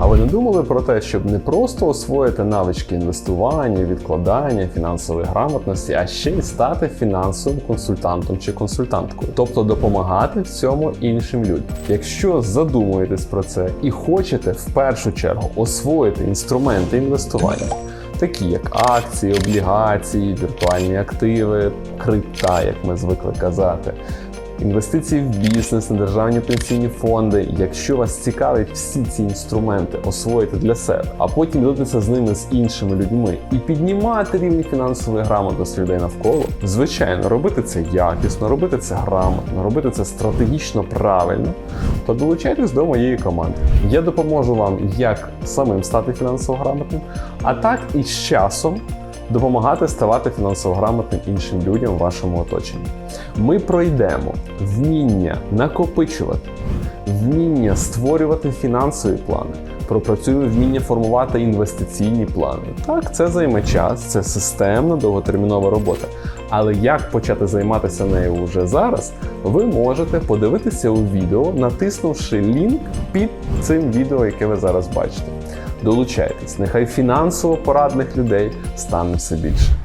А ви не думали про те, щоб не просто освоїти навички інвестування, відкладання, фінансової грамотності, а ще й стати фінансовим консультантом чи консультанткою, тобто допомагати в цьому іншим людям. Якщо задумуєтесь про це і хочете в першу чергу освоїти інструменти інвестування. Такі як акції, облігації, віртуальні активи, крипта, як ми звикли казати, інвестиції в бізнес, на державні пенсійні фонди. Якщо вас цікавлять всі ці інструменти освоїти для себе, а потім ділитися з ними з іншими людьми і піднімати рівні фінансової грамотності людей навколо, звичайно, робити це якісно, робити це грамотно, робити це стратегічно правильно, то долучайтесь до моєї команди. Я допоможу вам як самим стати фінансово грамотним, а так і з часом допомагати ставати фінансово грамотним іншим людям в вашому оточенні. Ми пройдемо вміння накопичувати, вміння створювати фінансові плани. Пропрацюємо вміння формувати інвестиційні плани. Так, це займе час, це системна довготермінова робота. Але як почати займатися нею вже зараз, ви можете подивитися у відео, натиснувши лінк під цим відео, яке ви зараз бачите. Долучайтесь, нехай фінансово порадних людей стане все більше.